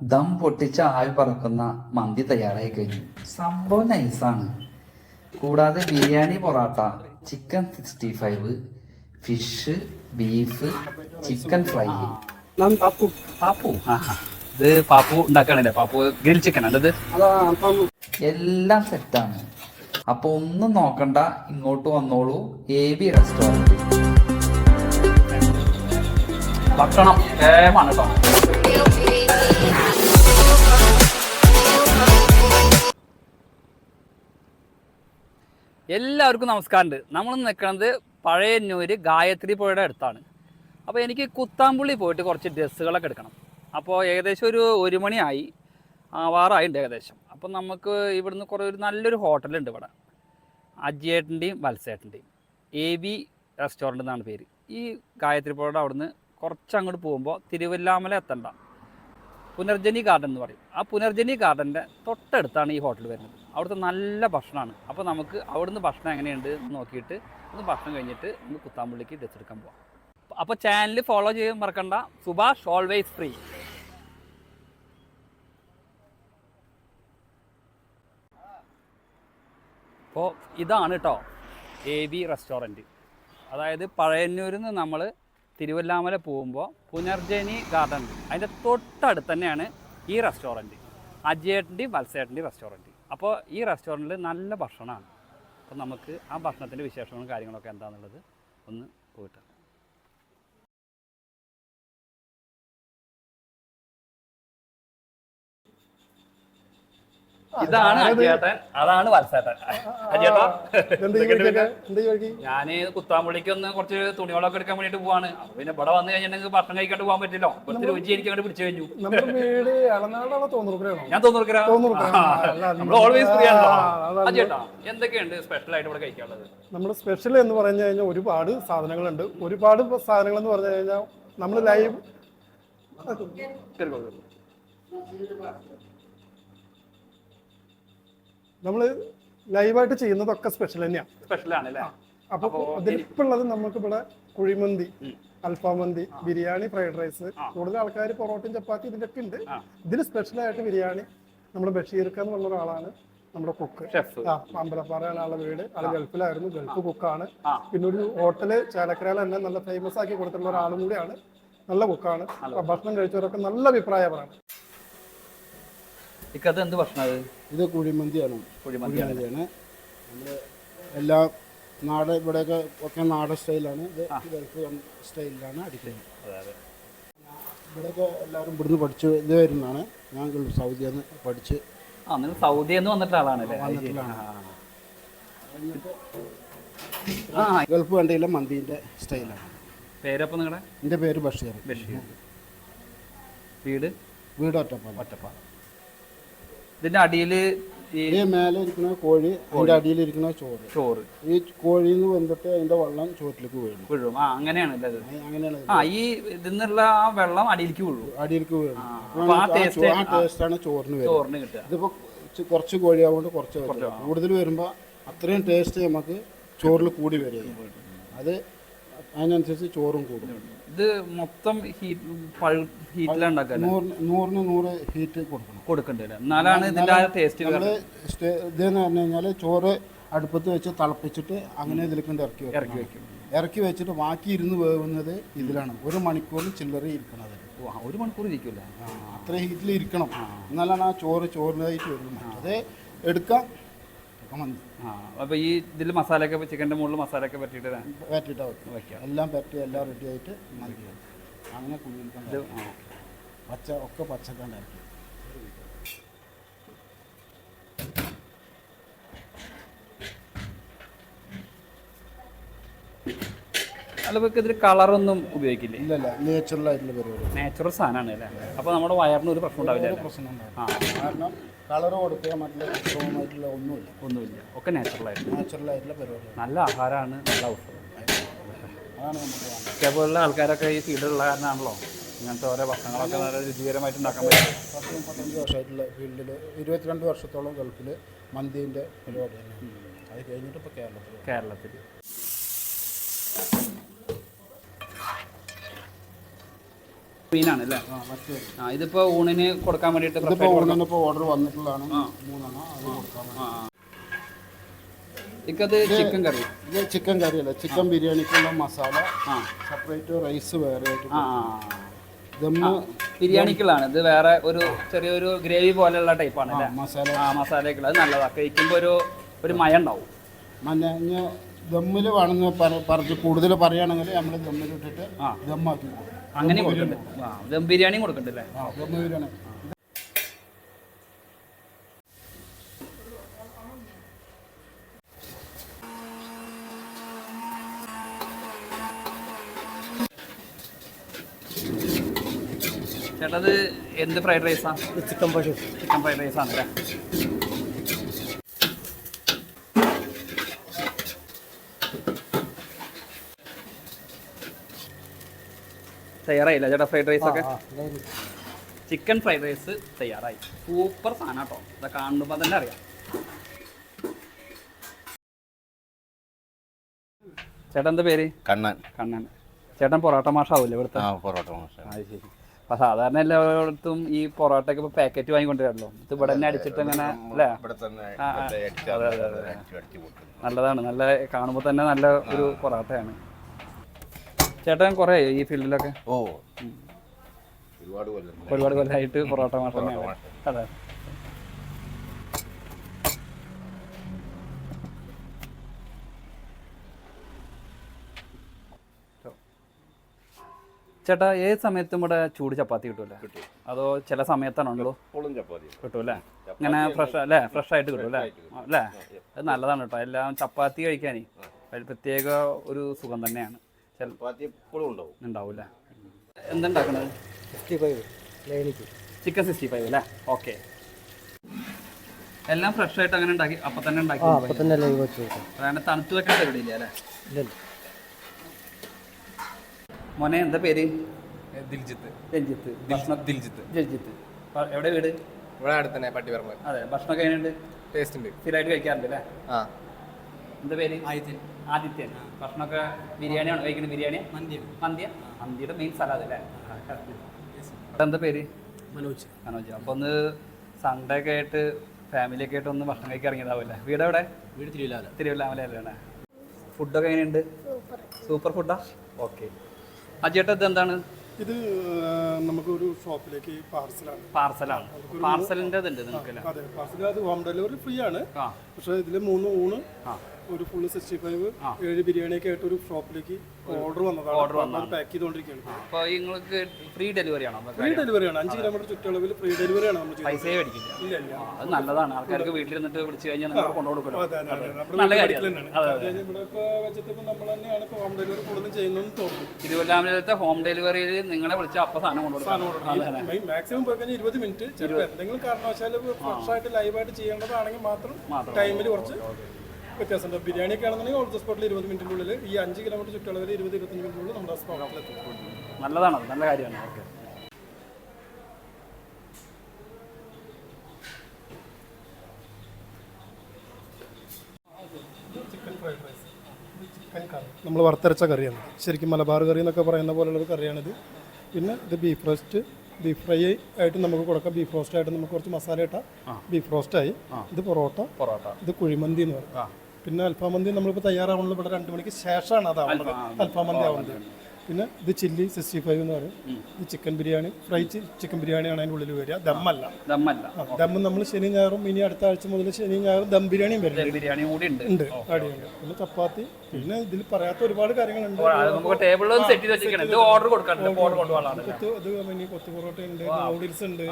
ദം പൊട്ടിച്ച ആവി പറക്കുന്ന മന്തി തയ്യാറായി കഴിഞ്ഞു. സംഭവം നൈസാണ് കൂടാതെ biryani parotta chicken sixty five fish beef chicken fry Pappu. Pappu? ഇത് പാപ്പു ഉണ്ടാക്കണല്ലേ? പാപ്പു ഗ്രിൽ ചിക്കൻ അല്ലത് എല്ലാം സെറ്റാണ് അപ്പൊ ഒന്നും നോക്കണ്ട ഇങ്ങോട്ട് വന്നോളൂ. എ ബി റെസ്റ്റോറന്റ് ഭക്ഷണം ഏമാണ് കേട്ടോ. എല്ലാവർക്കും നമസ്കാരമുണ്ട്. നമ്മൾ നിൽക്കുന്നത് പഴയന്നൂര് ഗായത്രി പുഴയുടെ അടുത്താണ്. അപ്പോൾ എനിക്ക് കുത്താമ്പുള്ളി പോയിട്ട് കുറച്ച് ഡ്രസ്സുകളൊക്കെ എടുക്കണം. അപ്പോൾ ഏകദേശം ഒരു ഒരു മണിയായി. ആവാറായിട്ടുണ്ട് ഏകദേശം. അപ്പം നമുക്ക് ഇവിടുന്ന് കുറേ ഒരു നല്ലൊരു ഹോട്ടലുണ്ട് ഇവിടെ. അജിയേട്ടന്റെയും വത്സേട്ടന്റെയും. എ ബി റെസ്റ്റോറന്റ് എന്നാണ് പേര്. ഈ ഗായത്രി പുഴയുടെ അവിടുന്ന് കുറച്ച് അങ്ങോട്ട് പോകുമ്പോൾ തിരുവല്ലാമല എത്തണ്ട. പുനർജനി ഗാർഡൻ എന്ന് പറയും. ആ പുനർജനി ഗാർഡന്റെ തൊട്ടടുത്താണ് ഈ ഹോട്ടൽ വരുന്നത്. അവിടുത്തെ നല്ല ഭക്ഷണമാണ്. അപ്പോൾ നമുക്ക് അവിടുന്ന് ഭക്ഷണം എങ്ങനെയുണ്ട് എന്ന് നോക്കിയിട്ട് ഒന്ന് ഭക്ഷണം കഴിഞ്ഞിട്ട് ഒന്ന് കുത്താമ്പുള്ളിക്ക് ഡ്രസ് എടുക്കാൻ പോവാം. അപ്പോൾ ചാനൽ ഫോളോ ചെയ്യാൻ മറക്കണ്ട. സുഭാഷ് ഓൾവേസ് ഫ്രീ അപ്പോൾ ഇതാണ് കേട്ടോ എ ബി റെസ്റ്റോറന്റ് അതായത് പഴയന്നൂരിൽ നിന്ന് നമ്മൾ തിരുവല്ലാമല പോകുമ്പോൾ പുനർജനി ഗാർഡൻ. അതിന്റെ തൊട്ടടുത്ത് തന്നെയാണ് ഈ റെസ്റ്റോറന്റ് അജയേട്ടന്റെയും വത്സേട്ടന്റെയും റെസ്റ്റോറന്റ് അപ്പോൾ ഈ റെസ്റ്റോറന്റിൽ നല്ല ഭക്ഷണമാണ് അപ്പോൾ നമുക്ക് ആ ഭക്ഷണത്തിന്റെ വിശേഷങ്ങളും കാര്യങ്ങളൊക്കെ എന്താണെന്നുള്ളത് ഒന്ന് പോയിട്ട്. ഇതാണ് അജേട്ടൻ അതാണ് വത്സേട്ടൻ. അജയേട്ടാ ഞാൻ കുത്താമ്പുള്ളിക്ക് ഒന്ന് കുറച്ച് തുണികളൊക്കെ എടുക്കാൻ വേണ്ടിട്ട് പോവാണ്. അപ്പൊ പിന്നെ ഇവിടെ വന്നു കഴിഞ്ഞിട്ടുണ്ടെങ്കിൽ ഭക്ഷണം കഴിക്കാണ്ട് പോകാൻ പറ്റില്ലോ. ഇവിടുത്തെ രുചി എനിക്ക് അങ്ങോട്ട് പിടിച്ചു കഴിഞ്ഞു. ഞാൻ തോന്നുന്നു തോന്നുറുക്കര. നമ്മൾ ഓൾവേസ് ഫ്രീ ആണല്ലോ. അജേട്ടാ എന്തൊക്കെയുണ്ട് സ്പെഷ്യൽ ആയിട്ട് ഇവിടെ കഴിക്കാനുള്ളത്? നമ്മുടെ സ്പെഷ്യൽ എന്ന് പറഞ്ഞു കഴിഞ്ഞാൽ ഒരുപാട് സാധനങ്ങളുണ്ട്. ഒരുപാട് സാധനങ്ങൾ എന്ന് പറഞ്ഞു കഴിഞ്ഞാൽ നമ്മൾ ലൈവ് നമ്മൾ ലൈവായിട്ട് ചെയ്യുന്നതൊക്കെ സ്പെഷ്യൽ തന്നെയാണ് സ്പെഷ്യൽ ആണല്ലേ? അല്ലേ അപ്പൊ അതിലിപ്പുള്ളത് നമുക്ക് ഇവിടെ കുഴിമന്തി അൽഫാം മന്തി ബിരിയാണി ഫ്രൈഡ് റൈസ് കൂടുതൽ ആൾക്കാർ പൊറോട്ടയും ചപ്പാത്തി ഇതിലൊക്കെ ഉണ്ട്. ഇതിൽ സ്പെഷ്യൽ ആയിട്ട് ബിരിയാണി നമ്മുടെ ബഷീർക്ക എന്ന് പറഞ്ഞ ഒരാളാണ് നമ്മുടെ കുക്ക്. ഷെഫ് ആ അമ്പലപ്പാറയാണ് ആളുടെ വീട്. ആൾ ഗൾഫിലായിരുന്നു ഗൾഫ് കുക്കാണ്. പിന്നെ ഒരു ഹോട്ടൽ ചേലക്കരയിൽ തന്നെ നല്ല ഫേമസ് ആക്കി കൊടുത്തിട്ടുള്ള ഒരാളും കൂടിയാണ്. നല്ല കുക്കാണ്. ഭക്ഷണം കഴിച്ചവരൊക്കെ നല്ല അഭിപ്രായമാണ്. ഇക്കത് എന്ത് ഭക്ഷണം അത്? ഇത് കുഴിമന്തിയാണ്. കുഴിമന്തിയാണ്. കുഴിമന്തിയാണ്. നമ്മൾ എല്ലാ നാട് ഇവിടെയൊക്കെ ഒക്കെ നാടൻ സ്റ്റൈലാണ്. ഇത് ഗൾഫ് സ്റ്റൈലിലാണ് അടിക്കുന്നത്. അതെ അതെ. ഇവിടെയൊക്കെ എല്ലാവരും ഇവിടുന്ന് പഠിച്ച് ഇത് വരുന്നതാണ്. ഞാൻ ഗൾഫ് സൗദിയിൽ നിന്ന് പഠിച്ച്. ആ നിങ്ങൾ സൗദിയിൽ നിന്ന് വന്നിട്ടുള്ള ആളാണല്ലേ വന്നിട്ടുള്ളതാണ്. ആ ആ ഗൾഫ് കണ്ടയിലെ മന്തിന്റെ സ്റ്റൈലാണ്. പേരപ്പം നിങ്ങളുടെ എന്റെ പേര് ബഷീർ. ബഷീർ. വീട്? വീട് ഒറ്റപ്പാലം. ഒറ്റപ്പ ഇതിന്റെ അടിയിൽ ഈ മേലെ ഇരിക്കുന്ന കോഴി അതിന്റെ അടിയിലിരിക്കുന്ന ചോറ്. ചോറ്. ഈ കോഴിയിൽ നിന്ന് വന്നിട്ട് അതിന്റെ വെള്ളം ചോറ്റിലേക്ക് വീഴും വീഴും. ആ അങ്ങനെയാണല്ലേ അങ്ങനെയാണ് ആ ഈ ഇതിന്നുള്ള ആ വെള്ളം അടിയിലേക്ക് വീഴും. അടിയിലേക്ക് വീഴും ആ ടേസ്റ്റ് ആണ് ചോറിന് വരുന്നത്. ചോറിന് കിട്ടുക. ഇതിപ്പോ കുറച്ച് കുറച്ച് കോഴിയാവുകൊണ്ട് കുറച്ച്. കൂടുതൽ വരുമ്പോൾ അത്രയും ടേസ്റ്റ് നമുക്ക് ചോറിൽ കൂടി വരും അത് അതിനനുസരിച്ച് ചോറും കൂടും. ഇത് മൊത്തം ഹീറ്റ് നൂറിന് നൂറ് ഹീറ്റ് കൊടുക്കണം. കൊടുക്കേണ്ടത് എന്നാലാണ് ഇതിന്റെ ആ ടേസ്റ്റ് നമ്മൾ ഇതെന്ന് പറഞ്ഞു കഴിഞ്ഞാൽ ചോറ് അടുപ്പത്ത് വെച്ച് തിളപ്പിച്ചിട്ട് അങ്ങനെ ഇതിലേക്കൊണ്ട് ഇറക്കി ഇറക്കി വെക്കും. ഇറക്കി വെച്ചിട്ട് ബാക്കി ഇരുന്ന് വേവുന്നത് ഇതിലാണ്. ഒരു മണിക്കൂറിൽ ചില്ലറ ഇരിക്കണത്. ഒരു മണിക്കൂർ ഇരിക്കൂല ആ, അത്ര ഹീറ്റിൽ ഇരിക്കണം. എന്നാലാണ് ആ ചോറ് ചോറിനായിട്ട് വരുന്നത്. അത് എടുക്കാം. മതി ആ അപ്പൊ ഈ ഇതിൽ മസാലയൊക്കെ ചിക്കന്റെ മുകളിൽ മസാലയൊക്കെ പറ്റിയിട്ട് പറ്റിയിട്ടാ വെക്കാം എല്ലാം പറ്റി എല്ലാം റെഡി ആയിട്ട് മതി അങ്ങനെ കുഞ്ഞിരിക്കാൻ പച്ച ഒക്കെ പച്ചക്കണ്ടാക്കി അല്ല ഇതിൽ കളറൊന്നും ഉപയോഗിക്കില്ല? ഇല്ലല്ല നേച്ചുറൽ ആയിട്ടുള്ള പരിപാടി. നാച്ചുറൽ സാധനമാണ് അല്ലേ? അപ്പൊ നമ്മുടെ വയറിന് ഒരു പ്രശ്നം ഉണ്ടാവില്ല? പ്രശ്നം ആ. കാരണം കളർ കൊടുക്കുക മറ്റുള്ള ഒന്നുമില്ല. ഒന്നുമില്ല. ഒക്കെ നാച്ചുറൽ ആയിട്ട്. നാച്ചുറൽ ആയിട്ടുള്ള പരിപാടി നല്ല ആഹാരമാണ് നല്ല ഔഷധം. അതാണ് നമുക്ക് വേണ്ടത്. ഇതേപോലുള്ള ആൾക്കാരൊക്കെ ഈ ഫീൽഡിലുള്ള കാരണമാണല്ലോ ഇങ്ങനത്തെ ഓരോ ഭക്ഷണങ്ങളൊക്കെ നല്ല രുചികരമായിട്ട് ഉണ്ടാക്കാൻ പറ്റും. പത്ത് മുപ്പത്തഞ്ച് വർഷമായിട്ടുള്ള ഫീൽഡിൽ ഇരുപത്തിരണ്ട് വർഷത്തോളം ഗൾഫിൽ മന്തിന്റെ പരിപാടി തന്നെ അത് കഴിഞ്ഞിട്ട് ഇപ്പോൾ കേരളത്തിൽ കേരളത്തിൽ മീനാണ് അല്ലേ ആ ഇതിപ്പോ ഊണിന് കൊടുക്കാൻ വേണ്ടിയിട്ട് ഓർഡർ വന്നിട്ടുള്ളതാണ്. ഇക്കത് ചിക്കൻ കറി ഇത് ചിക്കൻ കറിയല്ല ചിക്കൻ ബിരിയാണിക്കുള്ള മസാല സെപ്പറേറ്റ് റൈസ് വേറെ ആയിട്ട്. ദമ്മ് ബിരിയാണിക്കുള്ളതാണ്. ഇത് വേറെ ഒരു ചെറിയൊരു ഗ്രേവി പോലെയുള്ള ടൈപ്പാണ് അല്ലേ മസാല. ആ മസാലയൊക്കെ അത് നല്ലതാണ് കഴിക്കുമ്പോൾ ഒരു ഒരു മയ ഉണ്ടാവും. മഞ്ഞ ദമ്മിൽ വേണമെന്ന് പറ- പറഞ്ഞ് കൂടുതൽ പറയുകയാണെങ്കിൽ നമ്മൾ ദമ്മിലിട്ടിട്ട് ഇട്ടിട്ട് ദമ്മാക്കി. കൊടുക്കും അങ്ങനെ ആ ദം ബിരിയാണിയും കൊടുക്കണ്ടല്ലേ ആ ദമ്മ് ബിരിയാണി. ചേട്ടാ അത് എന്ത് ഫ്രൈഡ് റൈസാണ് chicken fried chicken fried rice തയ്യാറായില്ല. ചേട്ടാ ഫ്രൈഡ് റൈസ് ഒക്കെ? ചിക്കൻ ഫ്രൈഡ് റൈസ് തയ്യാറായി. സൂപ്പർ സാധനം കേട്ടോ ഇതാ കാണുമ്പോൾ തന്നെ അറിയാം. ചേട്ടൻ എന്താ പേര്? കണ്ണൻ. കണ്ണൻ. ചേട്ടൻ പൊറോട്ട മാഷാവൂല്ലേ ഇവിടുത്തെ? പൊറോട്ട മാഷ. അത് ശരി. അപ്പൊ സാധാരണ എല്ലായിടത്തും ഈ പൊറോട്ടയൊക്കെ ഇപ്പൊ പാക്കറ്റ് വാങ്ങിക്കൊണ്ടിരുന്നല്ലോ ഇത് ഇവിടെ തന്നെ അടിച്ചിട്ട് അല്ലേ? പൊട്ടുന്നു. നല്ലതാണ്. നല്ല കാണുമ്പോൾ തന്നെ നല്ല ഒരു പൊറോട്ടയാണ്. ചേട്ടൻ കുറേ ഈ ഫീൽഡിലൊക്കെ? ഓ. ഒരുപാട് കൊല്ലം. ഒരുപാട് കൊല്ലമായിട്ട് പൊറോട്ട മാത്രം അതെ. ചേട്ടാ ഏത് സമയത്തും ഇവിടെ ചൂട് ചപ്പാത്തി കിട്ടൂല്ലേ? അതോ ചില സമയത്താണുള്ളൂ കിട്ടൂല്ലേ? ഇങ്ങനെ ഫ്രഷ് അല്ലേ? ഫ്രഷ് ആയിട്ട് കിട്ടൂല്ലേ അല്ലേ? അത് നല്ലതാണ് കേട്ടോ. എല്ലാം ചപ്പാത്തി കഴിക്കാനേ. പ്രത്യേക ഒരു സുഖം തന്നെയാണ്. ചപ്പാത്തി എപ്പോഴും ഉണ്ടാവും. ഉണ്ടാവൂല്ലേ എന്തുണ്ടാക്കണത്? സിക്സ്റ്റി ഫൈവ് ലൈനിക്ക്. ചിക്കൻ സിക്സ്റ്റി ഫൈവ് അല്ലേ? ഓക്കെ. എല്ലാം ഫ്രഷ് ആയിട്ട് അങ്ങനെ ഉണ്ടാക്കി അപ്പം തന്നെ ഉണ്ടാക്കി അപ്പം തന്നെ ലൈവ് വെച്ച് കൊടുക്കാം. അതാണ് തണുത്ത് വെക്കാൻ അല്ലേ? ഇല്ലല്ലോ മോനെ എന്താ പേര്? ദിൽജിത്ത്. രഞ്ജിത്ത് ഭക്ഷണം ദിൽജിത്ത്. എവിടെ വീട്? ഇവിടെ അടുത്ത് തന്നെ പട്ടിപറമ്പ് അതെ ഭക്ഷണം കഴിഞ്ഞിട്ട് ടേസ്റ്റ് ഉണ്ട്. സ്ഥിരമായിട്ട് കഴിക്കാറുണ്ട് അല്ലേ? ആ. എന്താ പേര്? ആദിത്യൻ ആദിത്യൻ. ഭക്ഷണമൊക്കെ ബിരിയാണിയാണ്? കഴിക്കുന്നത് ബിരിയാണി? മന്തി. മന്തിയ? മന്തിയുടെ മെയിൻ സലാദ് അല്ലേ? എന്താ പേര്? മനോജ്. മനോജ്. അപ്പോൾ ഒന്ന് സൺഡേ ഒക്കെ ആയിട്ട് ഫാമിലി ഒക്കെ ആയിട്ട് ഒന്ന് ഭക്ഷണം കഴിക്കാൻ ഇറങ്ങിയതാവില്ലേ? വീട് എവിടെ? വീട് തിരുവല്ലാമല തിരുവല്ലാമലയിലാണ് ഫുഡൊക്കെ എങ്ങനെയുണ്ട്? സൂപ്പർ ഫുഡാ ഓക്കെ അജേട്ട ഇത് എന്താണ് ഇത് നമുക്ക് നമുക്കൊരു ഷോപ്പിലേക്ക് പാർസലാണ്. പാർസലാണ്. പാർസലിന്റെ ഇതുണ്ട് നിങ്ങൾക്കല്ലേ? അതെ. പാർസൽ അത് ഹോം ഡെലിവറി ഫ്രീ ആണ്. പക്ഷേ ഇതിൽ മൂന്ന് ഊണ് ആ. ഒരു ഫുള്ള് സിക്സ്റ്റി ഫൈവ് ഏഴ് ബിരിയാണി ഒക്കെ ആയിട്ട് ഒരു ഷോപ്പിലേക്ക് ഓർഡർ വന്നതാണ്. ഓർഡർ പാക്ക് ചെയ്തുകൊണ്ടിരിക്കുകയാണ് അപ്പോൾ നിങ്ങൾക്ക് ഫ്രീ ഡെലിവറി ആണോ ഫ്രീ ഡെലിവറി ആണ്. അഞ്ച് കിലോമീറ്റർ ചുറ്റളവിൽ ഫ്രീ നമ്മൾ പൈസയെ മേടിക്കില്ല. ഇല്ല ഇല്ല. അത് നല്ലതാണ്. ആൾക്കാർക്ക് വീട്ടിലിരുന്നിട്ട് വിളിച്ചു കഴിഞ്ഞാൽ അതെ അതെ നല്ല വീട്ടിൽ കാര്യം തന്നെയാണ്. അത് ഇവിടെ ഇപ്പോൾ വെച്ചിട്ട് നമ്മൾ തന്നെയാണ് ഇപ്പോൾ ഹോം ഡെലിവറി കൂടുതലും ചെയ്യുന്നതെന്ന് തോന്നുന്നു. തിരുവല്ലാമലത്തെ ഹോം ഡെലിവറിയിൽ നിങ്ങളെ വിളിച്ച അപ്പം സാധനം കൊണ്ടുകൊടുക്കണം മാക്സിമം പോയി കഴിഞ്ഞാൽ ഇരുപത് മിനിറ്റ് എന്തെങ്കിലും കാരണവശാൽ ഫ്രഷ് ആയിട്ട് ലൈവായിട്ട് ചെയ്യേണ്ടതാണെങ്കിൽ മാത്രം. ടൈമിൽ കുറച്ച് വ്യത്യാസമുണ്ട്. ബിരിയാണിയൊക്കെ ആണെന്നുണ്ടെങ്കിൽ ഓൾ ദ സ്പോട്ടിൽ ഇരുപത് മിനിറ്റിന്റെ ഉള്ളിൽ ഈ അഞ്ച് കിലോമീറ്റർ ചുറ്റളവിൽ ഇരുപത് ഇരുപത്തഞ്ച് മിനിറ്റിനുള്ളിൽ നമ്മുടെ സ്പോട്ടിലെത്തും നല്ലതാണ് നല്ല കാര്യമാണ്. ഓക്കെ. നമ്മൾ വറുത്തരച്ച കറിയാണ്. ശരിക്കും മലബാർ കറി എന്നൊക്കെ പറയുന്ന പോലുള്ളൊരു കറിയാണിത്. പിന്നെ ഇത് ബീഫ് റോസ്റ്റ് ബീഫ് ഫ്രൈ ആയിട്ട് നമുക്ക് കൊടുക്കാം. ബീഫ് റോസ്റ്റ് ആയിട്ട് നമുക്ക് കുറച്ച് മസാല ഇട്ട ബീഫ് റോസ്റ്റായി ഇത് പൊറോട്ട. പൊറോട്ട. ഇത് കുഴിമന്തി എന്ന് പറയും. പിന്നെ അൽഫാമന്തി നമ്മളിപ്പോൾ തയ്യാറാവുന്നത് ഇവിടെ രണ്ട് മണിക്ക് ശേഷമാണ് അത് ആവുന്നത് അൽഫാം ആവുന്നത് പിന്നെ ഇത് ചില്ലി സിക്സ്റ്റി ഫൈവ് എന്ന് പറയും. ഇത് ചിക്കൻ ബിരിയാണി ഫ്രൈ ചിക്കൻ ബിരിയാണിയാണ് അതിന്റെ ഉള്ളിൽ വരിക. ദമ്മല്ല. ദമ്മല്ല. ദമ്മ നമ്മൾ ശനി ഞായറും ഇനി അടുത്ത ആഴ്ച മുതൽ ശനി ഞായറും ദം ബിരിയാണിയും വരും. ബിരിയാണി കൂടി ഉണ്ട്. ഉണ്ട്. പിന്നെ ചപ്പാത്തി. പിന്നെ ഇതിൽ പറയാത്ത ഒരുപാട് കാര്യങ്ങളുണ്ട്. ഇത് ഓർഡർ കൊടുക്കാറുണ്ട് ഇത് പിന്നെ കൊത്തു പൊറോട്ട ഉണ്ട് നൂഡിൽസ് ഉണ്ട്.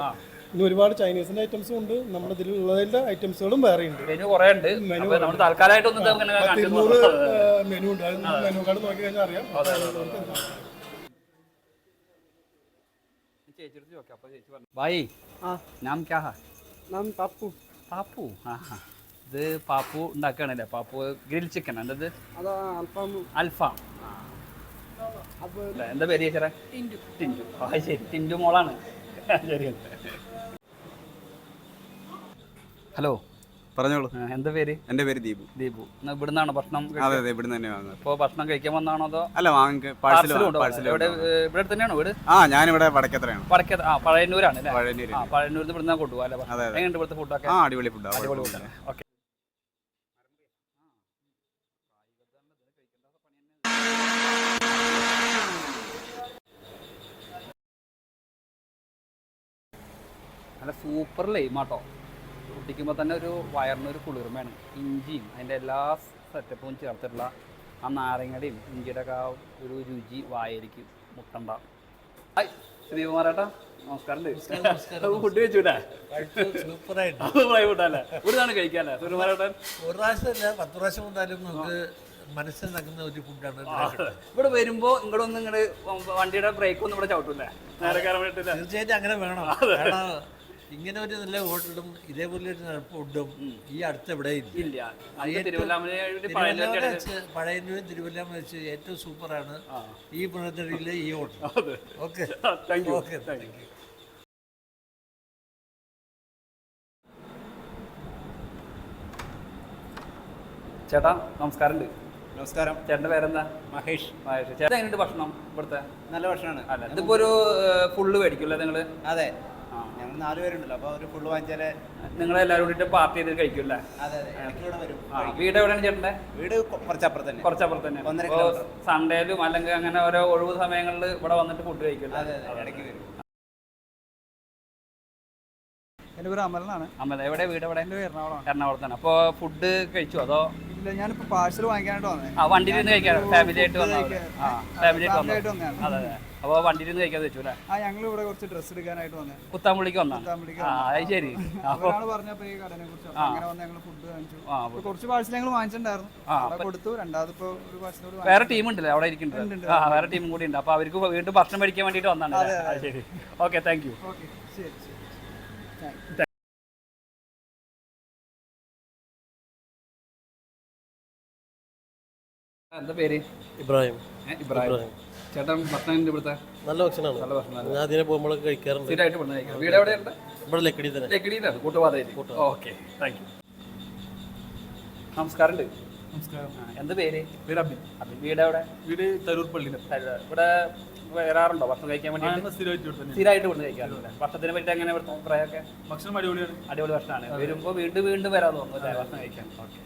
പിന്നെ ഒരുപാട് ചൈനീസിന്റെ ഐറ്റംസും ഉണ്ട് നമ്മുടെ ഇതിലുള്ളതിന്റെ ഐറ്റംസുകളും വേറെ ഉണ്ട് മെനു കുറേ ഉണ്ട് അപ്പോൾ നമ്മൾ താൽക്കാലമായിട്ടൊന്നും ഇത് ഇങ്ങനെ കാണിച്ചു ഇരുന്നൂറ് മെനു ഉണ്ട് അത് മെനു കാർഡ് നോക്കി കഴിഞ്ഞാൽ അറിയാം भाई हाँ। नाम क्या है നാം പപ്പു പാപ്പു ആ ആ. ഇത് പാപ്പു ഉണ്ടാക്കുകയാണല്ലേ പാപ്പു ഗ്രിൽ ചിക്കൻ എന്തത് അതാ അല്പം അൽഫാം അല്ലേ, എന്താ പേര് ചേച്ചറ ടിൻറ്റു ടിൻറ്റു ആ ശരി ടിൻറ്റു മോളാണ് ശരി ഹലോ. പറഞ്ഞോളൂ. എന്താ പേര്? എന്റെ പേര് ദീപു. ദീപു. ഇവിടെ ഇവിടുന്നാണ് ഭക്ഷണം അതെ അതെ ഇവിടുന്ന് തന്നെ വാങ്ങുന്നത്. ഇപ്പോൾ ഭക്ഷണം കഴിക്കാൻ വന്നാണോ അതോ? അല്ല വാങ്ങി പാഴ്സൽ ഇവിടെ ഇവിടെ തന്നെയാണോ വീട്? ആ ഞാനിവിടെ വടക്കത്രയാണ് വടക്കേ ആ പഴയന്നൂരാണ് അല്ലേ? പഴയന്നൂര്. ആ പഴയന്നൂരിൽ ഇവിടുന്ന് കൊണ്ടുപോകാം അല്ലേ അതെ, അതെ. എങ്ങനെയുണ്ട് ഇവിടുത്തെ ഫുഡൊക്കെ ആ അടിപൊളി ഫുഡാണ് അടിപൊളി ഫുഡാണ് ഓക്കെ. നല്ല സൂപ്പർ ലൈമാട്ടോ. കുട്ടിക്കുമ്പോൾ തന്നെ ഒരു വയറിനൊരു കുളിർമയാണ്. ഇഞ്ചിയും അതിന്റെ എല്ലാ സെറ്റപ്പും ചേർത്തിട്ടുള്ള ആ നാരങ്ങയുടെയും ഇഞ്ചിയുടെ ഒക്കെ ആ ഒരു രുചി വായരിക്കും മുട്ടണ്ട ഹായ് ശ്രീകുമാരേട്ടാ നമസ്കാരം ഫുഡ് കഴിച്ചൂല്ലേ സൂപ്പറായി ഫുഡല്ലേ ഒരു തവണ കഴിക്കാല്ലേ? ശ്രീകുമാരേട്ടൻ? ഒരു പ്രാവശ്യം പത്ത് പ്രാവശ്യം കൊണ്ടാലും നമുക്ക് മനസ്സിൽ നക്കുന്ന ഒരു ഫുഡാണ് ഇവിടെ വരുമ്പോ ഇങ്ങോട്ടൊന്നും ഇങ്ങോട്ട് വണ്ടിയുടെ ബ്രേക്ക് ഒന്നും ഇവിടെ ചവിട്ടൂലേ നേരെ തീർച്ചയായിട്ടും അങ്ങനെ വേണം. ഇങ്ങനെ ഒരു നല്ല ഹോട്ടലും ഇതേപോലെ ഒരു ഫുഡും ഈ അടുത്ത് എവിടെ ഇല്ല. പഴയന്നൂരും തിരുവല്ലാമ വെച്ച് ഏറ്റവും സൂപ്പറാണ് ഈ പുനർത്തടിയിലെ ഈ hotel. Okay. Thank you okay. Thank you ചേട്ടാ നമസ്കാരം നമസ്കാരം. ചേട്ടന്റെ പേരെന്താ? മഹേഷ്. മഹേഷ്. ചേട്ടാ എങ്ങനെയുണ്ട് ഭക്ഷണം ഇവിടുത്തെ? നല്ല ഭക്ഷണമാണ് അല്ല ഇതിപ്പോ ഒരു ഫുള്ള് മേടിക്കുമല്ലേ നിങ്ങൾ അതെ. നാല് പേരുണ്ടല്ലോ അപ്പൊ ഒരു ഫുള്ള് വാങ്ങിച്ചാൽ നിങ്ങളെല്ലാരും കൂടി പാർട്ടി ചെയ്ത് കഴിക്കില്ലേ അതെ അതെ. ഇടയ്ക്കൂടെ വരും. ആ വീട് എവിടെയാണ് ചേട്ടന്റെ വീട് കുറച്ചപ്പുറത്ത് തന്നെ. കുറച്ചപ്പുറത്ത് തന്നെ. ഒന്നര അപ്പോ കിലോമീറ്റർ. സൺഡേയിലും അല്ലെങ്കിൽ അങ്ങനെ ഓരോ ഒഴിവ് സമയങ്ങളിൽ ഇവിടെ വന്നിട്ട് ഫുഡ് കഴിക്കില്ല അതെ അതെ. ഇടയ്ക്ക് വരും. എന്റെ പേര് അമലനാണ്. അമ്മ എവിടെ? വീട് എവിടെ? എന്റെ പേര് എറണാകുളമാണ്. എറണാകുളത്ത് തന്നെ അപ്പോൾ ഫുഡ് കഴിച്ചു അതോ? ഇല്ല ഞാനിപ്പോൾ പാഴ്സൽ വാങ്ങിക്കാനായിട്ട് വന്നേ ആ വണ്ടിയിൽ നിന്ന് കഴിക്കാൻ ഫാമിലി ആയിട്ട് വന്നോ കഴിക്കാൻ. ആ ഫാമിലി ആയിട്ട് വന്നത്. അതെ അതെ. അപ്പോൾ വണ്ടിയിൽ നിന്ന് കഴിക്കാൻ വെച്ചു അല്ലേ? ആ ഞങ്ങൾ ഇവിടെ കുറച്ച് ഡ്രസ്സ് എടുക്കാനായിട്ട് വന്നേ. കുത്താമ്പുള്ളിക്ക് വന്നാ? കുത്താമ്പുള്ളിക്ക് ആ അത് ശരി. അപ്പോൾ ഒരാൾ പറഞ്ഞപ്പോൾ ഈ കടനെ കുറിച്ച് അങ്ങനെ വന്ന് ഞങ്ങൾ ഫുഡ് വാങ്ങിച്ചു. ആ അപ്പോൾ കുറച്ച് പാഴ്സൽ ഞങ്ങൾ വാങ്ങിച്ചിട്ടുണ്ടായിരുന്നു. ആ, അവിടെ കൊടുത്തു. രണ്ടാമത് ഇപ്പോൾ ഒരു പാഴ്സലോട് വേറെ ടീം ഉണ്ടല്ലേ അവിടെ ഇരിക്കുന്നുണ്ട്. ആ വേറെ ടീമും കൂടി ഉണ്ട്. അപ്പോൾ അവർക്ക് വീണ്ടും ഭക്ഷണം മേടിക്കാൻ വേണ്ടിട്ട് വന്നാണ് അതെ, ശരി. ഓക്കെ താങ്ക് യു ഓക്കെ ശരി ശരി. എന്താ പേര്? ഇബ്രാഹിം. ഏ, ഇബ്രാഹിം. ചേട്ടൻ ഭക്ഷണം ഇവിടുത്തെ നല്ല ഭക്ഷണമാണ്. നല്ല ഭക്ഷണം ഞാൻ അതിനെ പോകുമ്പോഴൊക്കെ കഴിക്കാറുണ്ട്. സ്ഥിരമായിട്ട് ഇവിടുന്ന് കഴിക്കാം. വീട് എവിടെയുണ്ട്? ഇവിടെ ലക്കിടി തന്നെ. ലക്കിടിയിലാണ്. കൂട്ടുപാതയിൽ ഓക്കെ. താങ്ക് യു നമസ്കാരം. എന്താ പേര്? വീട് അബിൻ. അബിൻ വീട് എവിടെ? വീട് തരൂർ പള്ളിയിലെ. ഇവിടെ വരാറുണ്ടോ ഭക്ഷണം കഴിക്കാൻ വേണ്ടി സ്ഥിരമായിട്ട് സ്ഥിരമായിട്ട് കൊണ്ട് കഴിക്കാറുണ്ട് ഭക്ഷണത്തിനെ പറ്റി എങ്ങനെ ഇവിടുത്തെ അഭിപ്രായമൊക്കെ ഭക്ഷണം അടിപൊളിയാണ്. അടിപൊളി ഭക്ഷണമാണ്. വരുമ്പോൾ വീണ്ടും വീണ്ടും വരാൻ തോന്നുന്നു ഭക്ഷണം കഴിക്കാൻ. ഓക്കെ.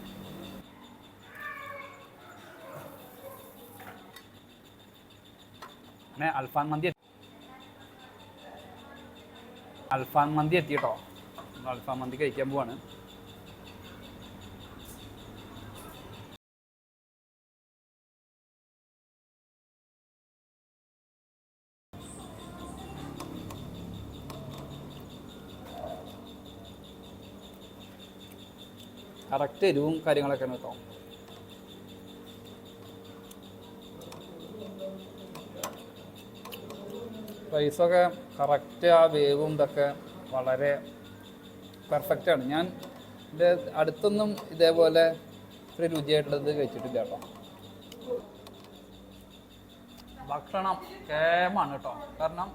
അങ്ങനെ അൽഫാൻ മന്തി എത്തി- അൽഫാൻ മന്തി എത്തിയിട്ടോ നമ്മൾ അൽഫാൻ മന്തി കഴിക്കാൻ പോവാണ്. കറക്റ്റ് എരിവും കാര്യങ്ങളൊക്കെയാണ് കേട്ടോ. റൈസൊക്കെ കറക്റ്റ് ആ വേവും ഇതൊക്കെ വളരെ പെർഫെക്റ്റാണ് ഞാൻ എന്റെ അടുത്തൊന്നും ഇതേപോലെ ഒരു രുചിയായിട്ടുള്ളത് കഴിച്ചിട്ടില്ല കേട്ടോ. ഭക്ഷണം കേമാണ് കേട്ടോ. കാരണം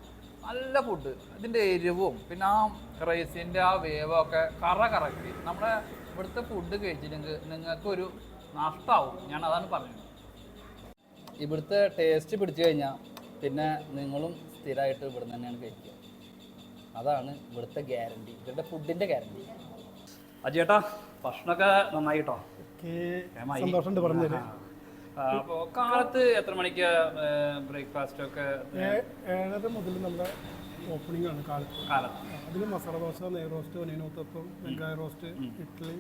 നല്ല ഫുഡ് ഇതിന്റെ എരിവും പിന്നെ ആ റൈസിന്റെ ആ വേവൊക്കെ കറ കറക്റ്റ് നമ്മുടെ ഇവിടുത്തെ ഫുഡ് കഴിച്ചില്ലെങ്കിൽ നിങ്ങൾക്കൊരു നഷ്ടമാവും ഞാൻ അതാണ് പറഞ്ഞത്. ഇവിടുത്തെ ടേസ്റ്റ് പിടിച്ചു കഴിഞ്ഞാൽ പിന്നെ നിങ്ങളും സ്ഥിരമായിട്ട് ഇവിടെ തന്നെയാണ് കഴിക്കുക. അതാണ് ഇവിടുത്തെ ഗ്യാരണ്ടി ഇവരുടെ ഫുഡിന്റെ ഗ്യാരണ്ടി അജേട്ടാ ഭക്ഷണമൊക്കെ നന്നായി കേട്ടോ ഓക്കെ സന്തോഷമുണ്ട് പറഞ്ഞത് അപ്പോൾ കാലത്ത് എത്ര മണിക്ക് ബ്രേക്ക്ഫാസ്റ്റ് ഒക്കെ? ഏഴര മുതൽ നമ്മുടെ ഓപ്പണിംഗ് ആണ് കാലത്ത്. കാലത്ത്. അതിൽ മസാല ദോശ നെയ് റോസ്റ്റ് ഒനിയനൂത്തപ്പം വെങ്കായ റോസ്റ്റ് ഇഡ്ഡലി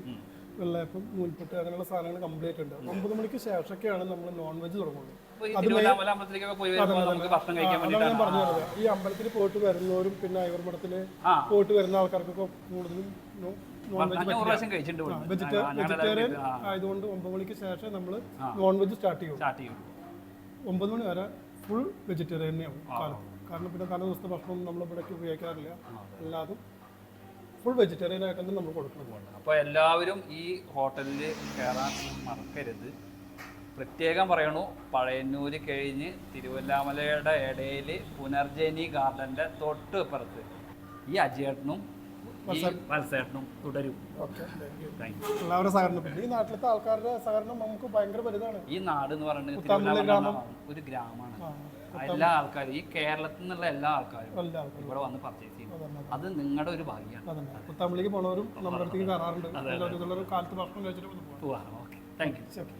വെള്ളയപ്പം നൂൽപ്പെട്ട് അങ്ങനെയുള്ള സാധനങ്ങൾ കംപ്ലീറ്റ് ഉണ്ട്. ഒമ്പത് മണിക്ക് ശേഷമൊക്കെയാണ് നമ്മൾ നോൺ വെജ് തുടങ്ങുന്നത് അതാണ് ഞാൻ പറഞ്ഞു തരുന്നത് ഈ അമ്പലത്തിൽ പോയിട്ട് വരുന്നവരും പിന്നെ അയവർമഠത്തിൽ ആ. പോയിട്ട് വരുന്ന ആൾക്കാർക്കൊക്കെ കൂടുതലും നോൺ വെജ് വെജിറ്റേറിയൻ ആയതുകൊണ്ട് ഒമ്പത് മണിക്ക് ശേഷം നമ്മൾ നോൺ വെജ് സ്റ്റാർട്ട് ചെയ്യും. സ്റ്റാർട്ട് ചെയ്യും. ഒമ്പത് മണി വരെ ഫുൾ വെജിറ്റേറിയൻ തന്നെയാവും കാലത്ത് കാരണം പിന്നെ തലേ ദിവസത്തെ ഭക്ഷണം നമ്മൾ ഇവിടേക്ക് ഉപയോഗിക്കാറില്ല. എല്ലാതും ഫുൾ വെജിറ്റേറിയൻ ആയിട്ട് നമ്മൾ കൊടുക്കുന്നത് അപ്പോൾ എല്ലാവരും ഈ ഹോട്ടലിൽ കയറാൻ മറക്കരുത്. പ്രത്യേകം പറയണു പഴയന്നൂര് കഴിഞ്ഞ് തിരുവല്ലാമലയുടെ ഇടയിൽ പുനർജനി ഗാർഡന്റെ തൊട്ട് ഇപ്പുറത്ത്. ഈ അജിയേട്ടനും ഈ മത്സരത്തിനും തുടരും. എല്ലാവരുടെ സഹകരണം. ഈ നാട്ടിലത്തെ ആൾക്കാരുടെ സഹകരണം നമുക്ക് ഭയങ്കര വലുതാണ്. ഈ നാട് എന്ന് പറയുന്നത് ഒരു ഗ്രാമമാണ്. എല്ലാ ആൾക്കാരും ഈ കേരളത്തിൽ നിന്നുള്ള എല്ലാ ആൾക്കാരും ഇവിടെ വന്ന് പർച്ചേസ് ചെയ്യും അത് നിങ്ങളുടെ ഒരു ഭാഗ്യമാണ്. അതന്നെ. പോണവരും നമ്മുടെ അടുത്തേക്ക് കയറാറുണ്ട്. കാലത്ത് ഭക്ഷണം കഴിച്ചിട്ട് പോവാ. ഓക്കെ താങ്ക് യു ശരി.